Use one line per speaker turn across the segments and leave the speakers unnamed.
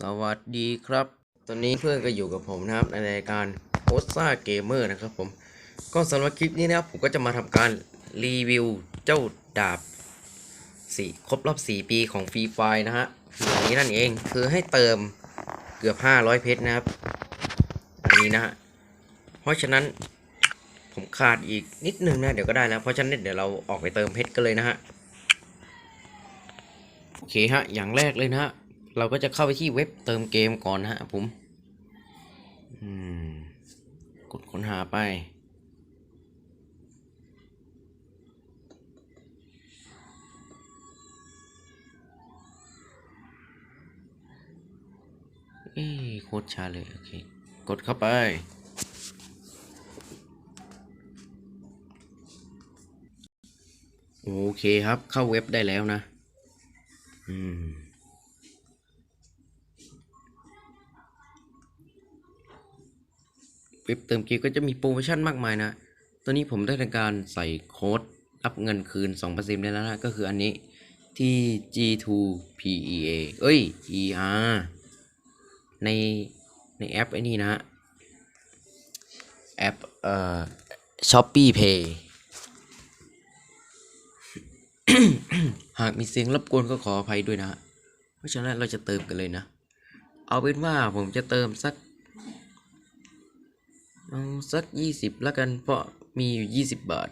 สวัสดีครับ ตอนนี้เพื่อนก็อยู่กับผมนะครับในรายการโ o ซ่าเกมเมอร์นะครับผม ก็สำหรับคลิปนี้นะครับผมก็จะมาทำการรีวิวเจ้าดาบสี่ครบรอบ 4 ปีของฟรีไฟนะฮะอันนี้นั่นเองคือให้เติมเกือบ 500 เพชรนะครับอันนี้นะฮะ เพราะฉะนั้นผมขาดอีกนิดนึงนะเดี๋ยวก็ได้แล้ว เพราะฉะนั้นเดี๋ยวเราออกไปเติมเพชรกันเลยนะฮะ โอเคฮะ อย่างแรกเลยนะฮะ เราก็จะเข้าไปที่เว็บเติมเกมก่อนนะฮะผมกดค้นหาไป เอ้โคตรชาเลย โอเค กดเข้าไปโอเคครับเข้าเว็บได้แล้วนะ อืม เว็บเติมเกมก็จะมีโปรโมชั่นมากมายนะตอนนี้ผมได้ทำการใส่โค้ดอัพเงินคืน2%ได้แล้วนะ ก็คืออันนี้ที่ G2PEA เอ้ย ER ในในแอปไอ้นี่นะแอปเอ่อ Shopee Pay หากมีเสียงรบกวนก็ขออภัยด้วยนะ เพราะฉะนั้นเราจะเติมกันเลยนะ เอาเป็นว่าผมจะเติมสัก เอาสักยี่สิบแล้วกันเพราะมีอยู่ยี่สิบบาท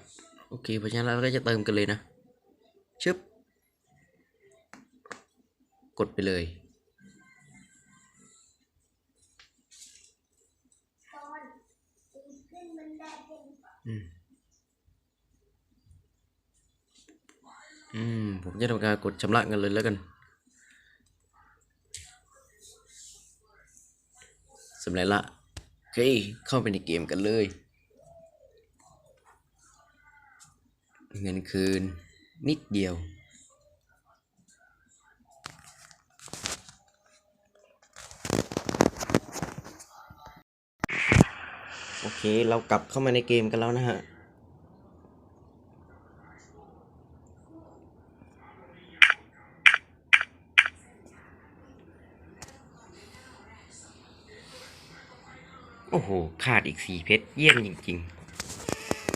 โอเค เพราะฉะนั้นเราก็จะเติมกันเลยนะ ชึบ กดไปเลย อืมอืม ผมจะทำการกดชำระเงินเลยแล้วกันสำเร็จละ เคเข้าไปในเกมกันเลย เงินคืนนิดเดียว โอเค เรากลับเข้ามาในเกมกันแล้วนะฮะ โอ้โห ขาดอีกสี่เพชร เยี่ยมจริง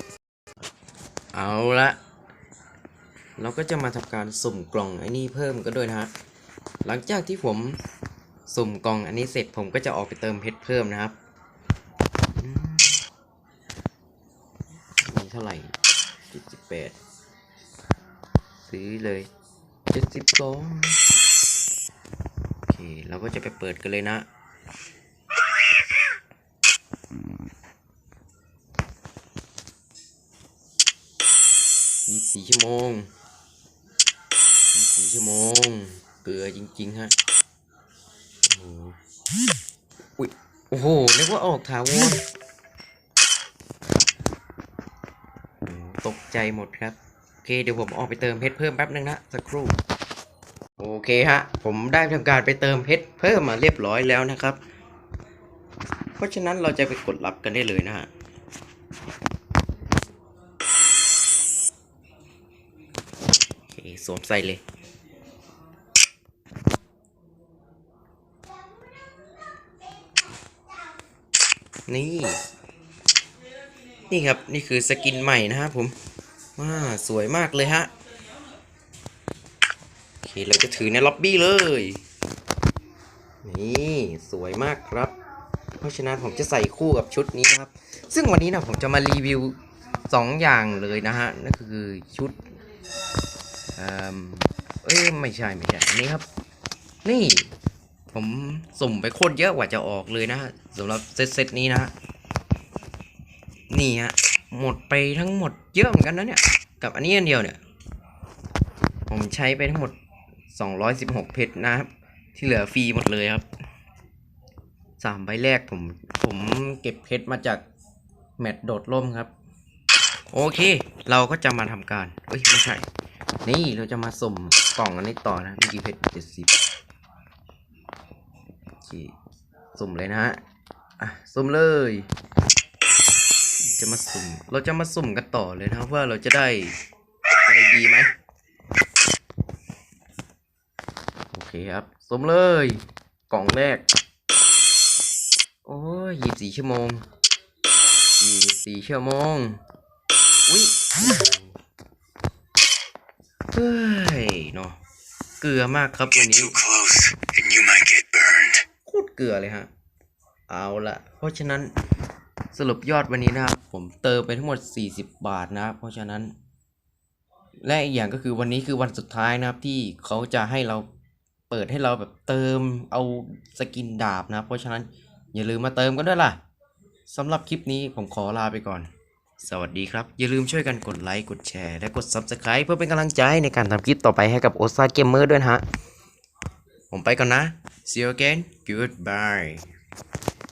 ๆ เอาละเราก็จะมาทำการสุ่มกล่องไอ้นี่เพิ่มกันด้วยนะฮะ หลังจากที่ผมสุ่มกล่องอันนี้เสร็จผมก็จะออกไปเติมเพชรเพิ่มนะครับมมีเท่าไหร่เจ็ดสิบแปดซื้อเลยเจ็ดสิบสองโอเค เราก็จะไปเปิดกันเลยนะ สี่ชั่วโมงสี่ชั่วโมง เกลือจริง ๆ ฮะ โอ้โหอุ้ยโอ้โหนึกว่าออกถาวรตกใจหมดครับ โอเค เดี๋ยวผมออกไปเติมเพชรเพิ่มแป๊บนึงนะ สักครู่ โอเคฮะ ผมได้ทำการไปเติมเพชรเพิ่มมาเรียบร้อยแล้วนะครับ เพราะฉะนั้นเราจะไปกดรับกันได้เลยนะฮะ สวมใส่เลยนี่นี่ครับนี่คือสกินใหม่นะครับผมว้าสวยมากเลยฮะโอเคเราจะถือในล็อบบี้เลย นี่สวยมากครับ เพราะฉะนั้นผมจะใส่คู่กับชุดนี้ครับ ซึ่งวันนี้นะผมจะมารีวิวสองอย่างเลยนะฮะนั่นคือชุด เอ่อเอ้ยไม่ใช่ไม่ใช่อันนี้ครับ นี่ ผมสุ่มไปโคตรเยอะกว่าจะออกเลยนะสำหรับเซตเซตนี้นะ นี่ฮะหมดไปทั้งหมดเยอะเหมือนกันนะเนี่ย กับอันนี้อันเดียวเนี่ย ผมใช้ไปทั้งหมด 216 เพชรนะครับ ที่เหลือฟรีหมดเลยครับสามใบแรกผมผมเก็บเพชรมาจากแมตช์โดดร่มครับ โอเค เราก็จะมาทำการเอ้ยไม่ใช่ นี่เราจะมาส่มกล่องอันนี้ต่อนะมีกี่เพชรเจ็ดสิบโอเคสุ่มเลยนะฮะอะสุ่มเลย จะมาสุ่ม เราจะมาสุ่มกันต่อเลยนะครับว่าเราจะได้อะไรดีไหมโอเคครับสุ่มเลย กล่องแรก โอ้ยยี่สี่ชั่วโมงยี่สี่ชั่วโมง อุ้ยเฮ้ยเนาะ เกลือมากครับวัน
Get
นี้
too close, and you might get burned.
โคตรเกลือเลยฮะ เอาละเพราะฉะนั้นสรุปยอดวันนี้นะครับ ผมเติมไปทั้งหมด 40 บาทนะครับ เพราะฉะนั้น และอีกอย่างก็คือวันนี้คือวันสุดท้ายนะครับที่เขาจะให้เราเปิดให้เราแบบเติมเอาสกินดาบนะครับเพราะฉะนั้นอย่าลืมมาเติมกันด้วยล่ะสำหรับคลิปนี้ผมขอลาไปก่อน สวัสดีครับ อย่าลืมช่วยกันกดไลค์ กดแชร์ และกด Subscribe เพื่อเป็นกำลังใจในการทำคลิปต่อไปให้กับโอซาเกมเมอร์ด้วยนะฮะ ผมไปก่อนนะ see you again goodbye